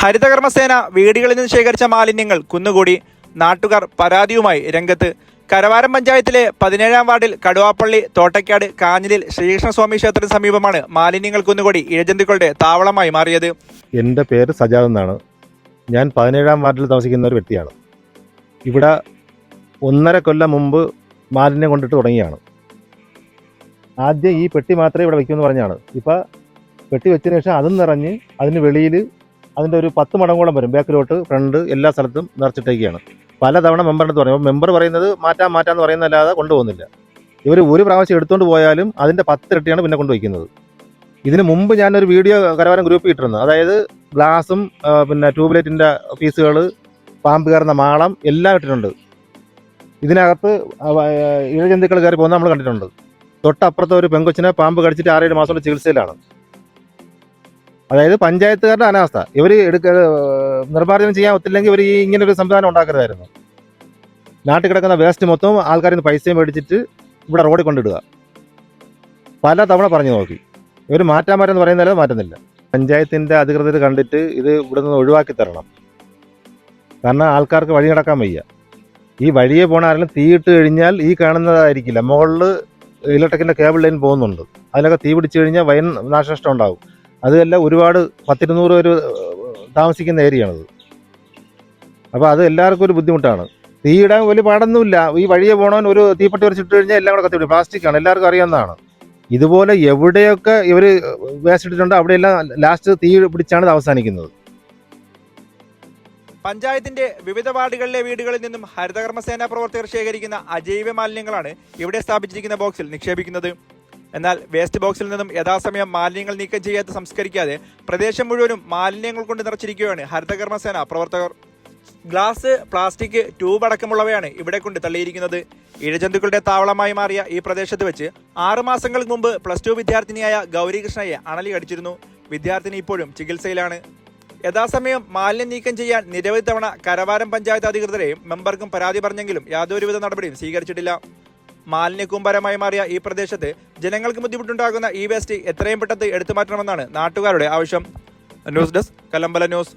ഹരിതകർമ്മസേന വീടുകളിൽ നിന്ന് ശേഖരിച്ച മാലിന്യങ്ങൾ കുന്നുകൂടി. നാട്ടുകാർ പരാതിയുമായി രംഗത്ത്. കരവാരം പഞ്ചായത്തിലെ പതിനേഴാം വാർഡിൽ കടുവാപ്പള്ളി തോട്ടയ്ക്കാട് കാഞ്ഞിലിൽ ശ്രീകൃഷ്ണസ്വാമി ക്ഷേത്രത്തിന് സമീപമാണ് മാലിന്യങ്ങൾ കുന്നുകൂടി. ഇഴജന്തുക്കളുടെ താവളമായി മാറിയത്. എന്റെ പേര് സജാദ് എന്നാണ്. ഞാൻ പതിനേഴാം വാർഡിൽ താമസിക്കുന്ന ഒരു വ്യക്തിയാണ്. ഇവിടെ ഒന്നര കൊല്ലം മുമ്പ് മാലിന്യം കൊണ്ടിട്ട് തുടങ്ങിയാണ്. ആദ്യം ഈ പെട്ടി മാത്രമേ ഇവിടെ വയ്ക്കുമെന്ന് പറഞ്ഞാണ്. ഇപ്പം പെട്ടി വെച്ചതിന് ശേഷം അതും നിറഞ്ഞ് അതിന് വെളിയിൽ അതിന്റെ ഒരു പത്ത് മടങ്ങോളം വരും. ബാക്കിലോട്ട് ഫ്രണ്ട് എല്ലാ സ്ഥലത്തും നിറച്ചിട്ടേക്കാണ്. പലതവണ മെമ്പറിനടുത്ത് പറയും മെമ്പർ പറയുന്നത് മാറ്റാൻ മാറ്റാന്ന് പറയുന്നതല്ലാതെ കൊണ്ടുപോകുന്നില്ല. ഇവർ ഒരു പ്രാവശ്യം എടുത്തുകൊണ്ട് പോയാലും അതിന്റെ പത്തിരട്ടിയാണ് പിന്നെ കൊണ്ടുവയ്ക്കുന്നത് ഇതിന് മുമ്പ് ഞാനൊരു വീഡിയോ കരവാരം ഗ്രൂപ്പിൽ ഇട്ടിരുന്നു. അതായത് ഗ്ലാസും പിന്നെ ട്യൂബ്ലൈറ്റിന്റെ പീസുകൾ പാമ്പ് കയറുന്ന മാളം എല്ലാം ഇട്ടിട്ടുണ്ട്. ഇതിനകത്ത് ഇഴജന്തുക്കൾ കയറി പോകുന്നത് നമ്മൾ കണ്ടിട്ടുണ്ട്. തൊട്ടപ്പുറത്തെ ഒരു പെങ്കൊച്ചിനെ പാമ്പ് കടിച്ചിട്ട് ആറേഴ് മാസം കൊണ്ട് ചികിത്സയിലാണ്. അതായത് പഞ്ചായത്തുകാരുടെ അനാസ്ഥ. ഇവർ എടുക്ക നിർമ്മാർജനം ചെയ്യാൻ ഒത്തില്ലെങ്കിൽ ഇവർ ഈ ഇങ്ങനെ ഒരു സംവിധാനം ഉണ്ടാക്കരുതായിരുന്നു. നാട്ടിൽ കിടക്കുന്ന വേസ്റ്റ് മൊത്തം ആൾക്കാരിൽ നിന്ന് പൈസയും മേടിച്ചിട്ട് ഇവിടെ റോഡിൽ കൊണ്ടിടുക. പല തവണ പറഞ്ഞു നോക്കി. ഇവർ മാറ്റാൻ മാറ്റെന്ന് പറയുന്നതല്ല മാറ്റുന്നില്ല. പഞ്ചായത്തിന്റെ അധികൃതർ കണ്ടിട്ട് ഇത് ഇവിടെ നിന്ന് ഒഴിവാക്കി തരണം. കാരണം ആൾക്കാർക്ക് വഴി നടക്കാൻ വയ്യ. ഈ വഴിയെ പോണ ആരെങ്കിലും തീയിട്ട് കഴിഞ്ഞാൽ ഈ കാണുന്നതായിരിക്കില്ല. മുകളിൽ ഇലക്ട്രിക്കിന്റെ കേബിൾ ലൈൻ പോകുന്നുണ്ട്. അതിലൊക്കെ തീ പിടിച്ചു കഴിഞ്ഞാൽ വയൻ നാശനഷ്ടം ഉണ്ടാവും അതുമല്ല ഒരുപാട് പത്തിരുന്നൂറ് പേര് താമസിക്കുന്ന ഏരിയയാണത്. അപ്പോൾ അത് എല്ലാവർക്കും ഒരു ബുദ്ധിമുട്ടാണ്. തീയിടാൻ വലിയ പാടൊന്നുമില്ല. ഈ വഴിയെ പോകണവൻ ഒരു തീപ്പെട്ടി വരച്ചിട്ട് കഴിഞ്ഞാൽ എല്ലാം കൂടെ കത്തിവിടും. പ്ലാസ്റ്റിക് ആണ് എല്ലാവർക്കും അറിയാവുന്നതാണ്. ഇതുപോലെ എവിടെയൊക്കെ ഇവർ വേസ്റ്റ് അവിടെയെല്ലാം ലാസ്റ്റ് തീ പിടിച്ചാണ് ഇത് അവസാനിക്കുന്നത്. പഞ്ചായത്തിന്റെ വിവിധ വാർഡുകളിലെ വീടുകളിൽ നിന്നും ഹരിതകർമ്മസേന പ്രവർത്തകർ ശേഖരിക്കുന്ന അജൈവ മാലിന്യങ്ങളാണ് ഇവിടെ സ്ഥാപിച്ചിരിക്കുന്ന ബോക്സിൽ നിക്ഷേപിക്കുന്നത്. എന്നാൽ വേസ്റ്റ് ബോക്സിൽ നിന്നും യഥാസമയം മാലിന്യങ്ങൾ നീക്കം ചെയ്യാതെ സംസ്കരിക്കാതെ പ്രദേശം മുഴുവനും മാലിന്യങ്ങൾ കൊണ്ട് നിറച്ചിരിക്കുകയാണ് ഹരിതകർമ്മസേന പ്രവർത്തകർ. ഗ്ലാസ് പ്ലാസ്റ്റിക് ട്യൂബ് അടക്കമുള്ളവയാണ് ഇവിടെ കൊണ്ട് തള്ളിയിരിക്കുന്നത്. ഇഴജന്തുക്കളുടെ താവളമായി മാറിയ ഈ പ്രദേശത്ത് വെച്ച് ആറു മാസങ്ങൾക്ക് മുമ്പ് പ്ലസ് ടു വിദ്യാർത്ഥിനിയായ ഗൗരികൃഷ്ണയെ അണലി കടിച്ചിരുന്നു വിദ്യാർത്ഥിനി ഇപ്പോഴും ചികിത്സയിലാണ്. യഥാസമയം മാലിന്യം നീക്കം ചെയ്യാൻ നിരവധി തവണ കരവാരം പഞ്ചായത്ത് അധികൃതരെയും മെമ്പർക്കും പരാതി പറഞ്ഞെങ്കിലും യാതൊരുവിധ നടപടിയും സ്വീകരിച്ചിട്ടില്ല. മാലിന്യ കൂമ്പാരമായി മാറിയ ഈ പ്രദേശത്ത് ജനങ്ങൾക്ക് ബുദ്ധിമുട്ടുണ്ടാകുന്ന ഈ വേസ്റ്റ് എത്രയും പെട്ടെന്ന് എടുത്തു മാറ്റണമെന്നാണ് നാട്ടുകാരുടെ ആവശ്യം. News desk Kalampala news.